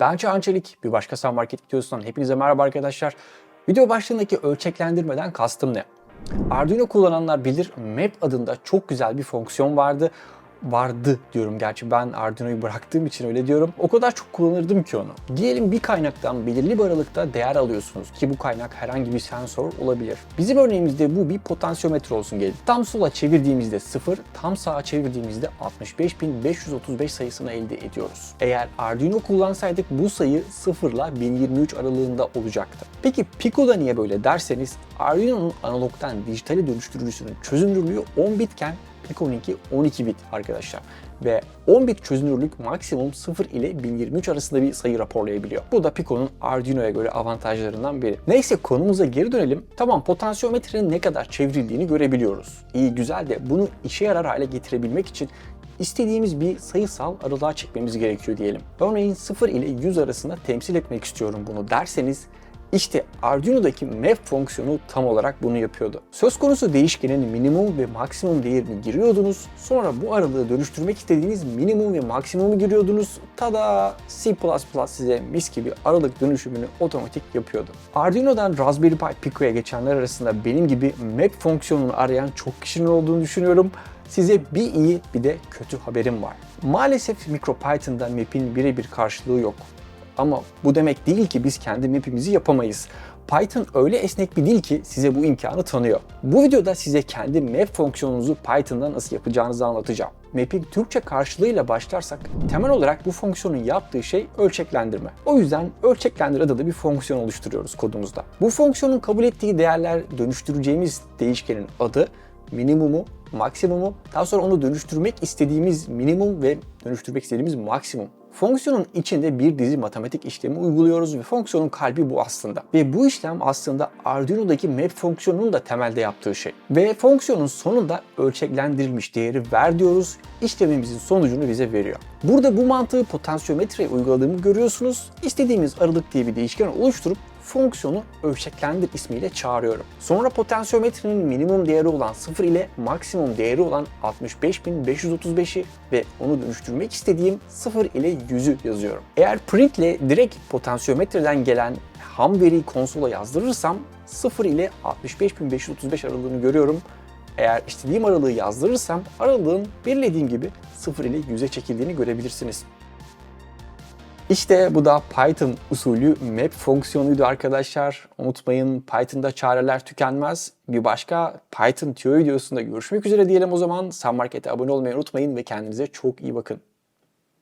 Ben Çağan Çelik. Bir başka Sun Market videosundan hepinize merhaba arkadaşlar. Video başlığındaki ölçeklendirmeden kastım ne? Arduino kullananlar bilir Map adında çok güzel bir fonksiyon vardı. Vardı diyorum gerçi ben Arduino'yu bıraktığım için öyle diyorum. O kadar çok kullanırdım ki onu. Diyelim bir kaynaktan belirli bir aralıkta değer alıyorsunuz ki bu kaynak herhangi bir sensör olabilir. Bizim örneğimizde bu bir potansiyometre olsun gelin. Tam sola çevirdiğimizde 0, tam sağa çevirdiğimizde 65.535 sayısını elde ediyoruz. Eğer Arduino kullansaydık bu sayı 0 ile 1023 aralığında olacaktı. Peki Pico'da niye böyle derseniz Arduino'nun analogdan dijitale dönüştürücüsünün çözünürlüğü 10 bitken Pico'nunki 12 bit arkadaşlar. Ve 10 bit çözünürlük maksimum 0 ile 1023 arasında bir sayı raporlayabiliyor. Bu da Pico'nun Arduino'ya göre avantajlarından biri. Neyse konumuza geri dönelim. Tamam potansiyometrenin ne kadar çevrildiğini görebiliyoruz. İyi güzel de bunu işe yarar hale getirebilmek için istediğimiz bir sayısal aralığa çekmemiz gerekiyor diyelim. Örneğin 0 ile 100 arasında temsil etmek istiyorum bunu derseniz işte Arduino'daki map fonksiyonu tam olarak bunu yapıyordu. Söz konusu değişkenin minimum ve maksimum değerini giriyordunuz. Sonra bu aralığı dönüştürmek istediğiniz minimum ve maksimumu giriyordunuz. Tada! C++ size mis gibi aralık dönüşümünü otomatik yapıyordu. Arduino'dan Raspberry Pi Pico'ya geçenler arasında benim gibi map fonksiyonunu arayan çok kişinin olduğunu düşünüyorum. Size bir iyi bir de kötü haberim var. Maalesef MicroPython'da map'in birebir karşılığı yok. Ama bu demek değil ki biz kendi map'imizi yapamayız. Python öyle esnek bir dil ki size bu imkanı tanıyor. Bu videoda size kendi map fonksiyonunuzu Python'da nasıl yapacağınızı anlatacağım. Map'in Türkçe karşılığıyla başlarsak temel olarak bu fonksiyonun yaptığı şey ölçeklendirme. O yüzden ölçeklendir adında bir fonksiyon oluşturuyoruz kodumuzda. Bu fonksiyonun kabul ettiği değerler dönüştüreceğimiz değişkenin adı, minimumu, maksimumu, daha sonra onu dönüştürmek istediğimiz minimum ve dönüştürmek istediğimiz maksimum. Fonksiyonun içinde bir dizi matematik işlemi uyguluyoruz ve fonksiyonun kalbi bu aslında. Ve bu işlem aslında Arduino'daki map fonksiyonunun da temelde yaptığı şey. Ve fonksiyonun sonunda ölçeklendirilmiş değeri ver diyoruz. İşlemimizin sonucunu bize veriyor. Burada bu mantığı potansiyometreye uyguladığımı görüyorsunuz. İstediğimiz aralık diye bir değişken oluşturup fonksiyonu ölçeklendir ismiyle çağırıyorum. Sonra potansiyometrenin minimum değeri olan 0 ile maksimum değeri olan 65535'i ve onu dönüştürmek istediğim 0 ile 100'ü yazıyorum. Eğer print ile direkt potansiyometreden gelen ham veriyi konsola yazdırırsam 0 ile 65535 aralığını görüyorum. Eğer istediğim aralığı yazdırırsam aralığın belirlediğim gibi 0 ile 100'e çekildiğini görebilirsiniz. İşte bu da Python usulü map fonksiyonuydu arkadaşlar. Unutmayın Python'da çareler tükenmez. Bir başka Python tüyo videosunda görüşmek üzere diyelim o zaman. Sun Market'e abone olmayı unutmayın ve kendinize çok iyi bakın.